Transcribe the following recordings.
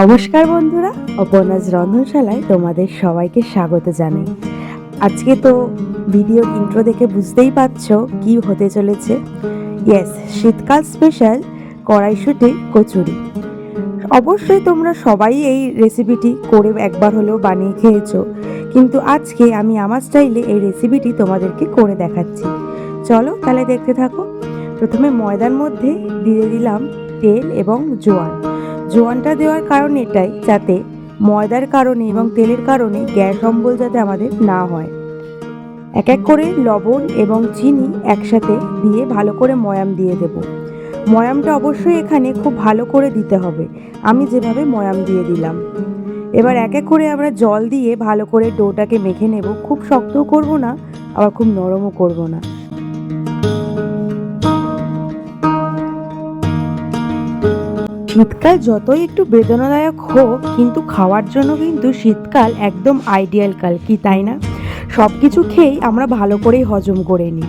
নমস্কার বন্ধুরা অপর্ণাজ রন্ধনশালায় তোমাদের সবাইকে স্বাগত জানাই। আজকে তো ভিডিও ইন্ট্রো দেখে বুঝতেই পারছ কি হতে চলেছে। ইয়েস শীতকাল স্পেশাল কড়াইশুটি, কচুরি। অবশ্যই তোমরা সবাই এই রেসিপিটি করে একবার হলেও বানিয়ে খেয়েছো, কিন্তু আজকে আমি আমার স্টাইলে এই রেসিপিটি তোমাদেরকে করে দেখাচ্ছি। চলো তাহলে দেখতে থাকো। প্রথমে ময়দার মধ্যে দিয়ে দিলাম তেল এবং জোয়ান জোয়ানটা দেওয়ার কারণ এটাই, যাতে ময়দার কারণে এবং তেলের কারণে গ্যাস অম্বল যাতে আমাদের না হয়। এক এক করে লবণ এবং চিনি একসাথে দিয়ে ভালো করে ময়াম দিয়ে দেব। ময়ামটা অবশ্যই এখানে খুব ভালো করে দিতে হবে। আমি যেভাবে ময়াম দিয়ে দিলাম। এবার এক এক করে আমরা জল দিয়ে ভালো করে ডোটাকে মেখে নেব। খুব শক্তও করব না, আবার খুব নরমও করব না। শীতকাল যতই একটু বেদনাদায়ক হোক, কিন্তু খাওয়ার জন্য কিন্তু শীতকাল একদম আইডিয়াল কাল, কি তাই না? সব কিছু খেয়েই আমরা ভালো করেই হজম করে নিই।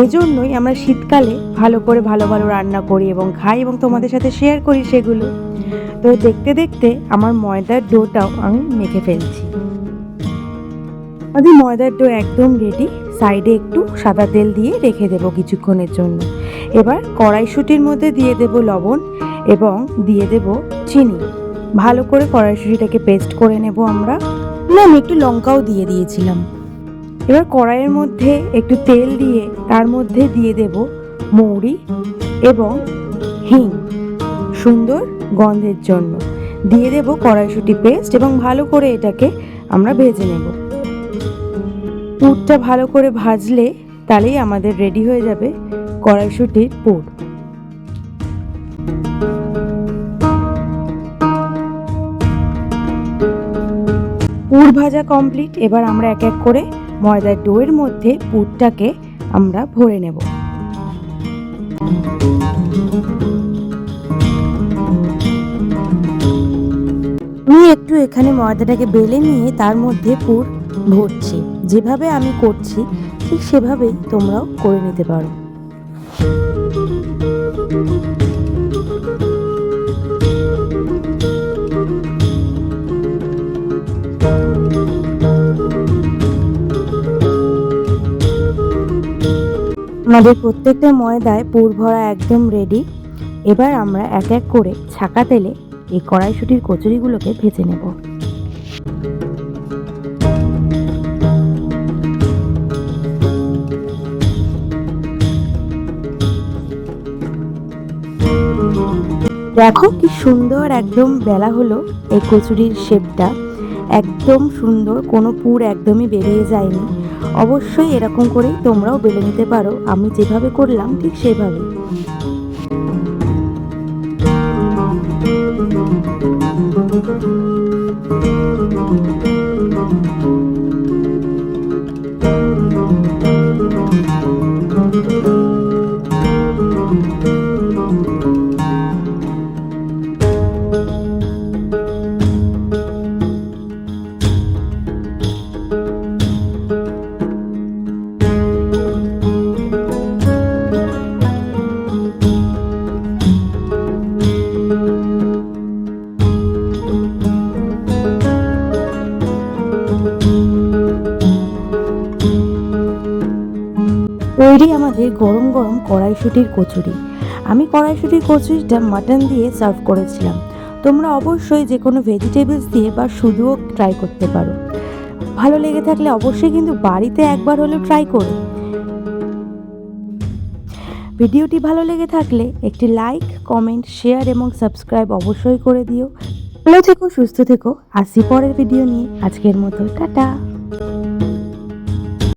এই জন্যই আমরা শীতকালে ভালো করে ভালো ভালো রান্না করি এবং খাই এবং তোমাদের সাথে শেয়ার করি সেগুলো। তো দেখতে দেখতে আমার ময়দার ডোটাও আমি মেখে ফেলছি। আমাদের ময়দার ডো একদম রেডি সাইডে একটু সাদা তেল দিয়ে রেখে দেবো কিছুক্ষণের জন্য। এবার কড়াইশুটির মধ্যে দিয়ে দেব লবণ এবং দিয়ে দেব চিনি। ভালো করে কড়াইশুটিটাকে পেস্ট করে নেব আমরা। না, আমি একটু লঙ্কাও দিয়ে দিয়েছিলাম। এবার কড়াইয়ের মধ্যে একটু তেল দিয়ে তার মধ্যে দিয়ে দেব মৌরি এবং হিং। সুন্দর গন্ধের জন্য। দিয়ে দেব কড়াইশুটি পেস্ট এবং ভালো করে এটাকে আমরা ভেজে নেব। পুরটা ভালো করে ভাজলে তাহলেই আমাদের রেডি হয়ে যাবে কড়াইশুটির পুর। পুর ভাজা কমপ্লিট এবার আমরা এক এক করে ময়দার ডোয়ের মধ্যে পুরটাকে আমরা ভরে নেব। আমি একটু এখানে ময়দাটাকে বেলে নিয়ে তার মধ্যে পুর ভরছি। যেভাবে আমি করছি, ঠিক সেভাবেই তোমরাও করে নিতে পারো। আমাদের প্রত্যেকটা ময়দায় পুর ভরা একদম রেডি এবার আমরা এক এক করে ছাকা তেলে এই কড়াইশুটির কচুরিগুলোকে ভেজে নেব। দেখো কি সুন্দর একদম বেলা হলো এই কচুরির শেপটা একদম সুন্দর, কোনো পুর একদমই বেরিয়ে যায়নি। অবশ্যই এরকম করেই তোমরাও বেলে নিতে পারো। আমি যেভাবে করলাম ঠিক সেভাবে। তৈরি আমাদের গরম গরম কড়াইশুটির কচুরি। আমি কড়াইশুটির কচুরিটা মাটন দিয়ে সার্ভ করেছিলাম। তোমরা অবশ্যই যে কোনো ভেজিটেবলস দিয়ে বা শুধুও ট্রাই করতে পারো। ভালো লেগে থাকলে অবশ্যই কিন্তু বাড়িতে একবার হলেও ট্রাই করো। ভিডিওটি ভালো লেগে থাকলে একটি লাইক কমেন্ট শেয়ার এবং সাবস্ক্রাইব অবশ্যই করে দিও। ভালো থেকো সুস্থ থেকো। আসি পরের ভিডিও নিয়ে আজকের মতো টাটা।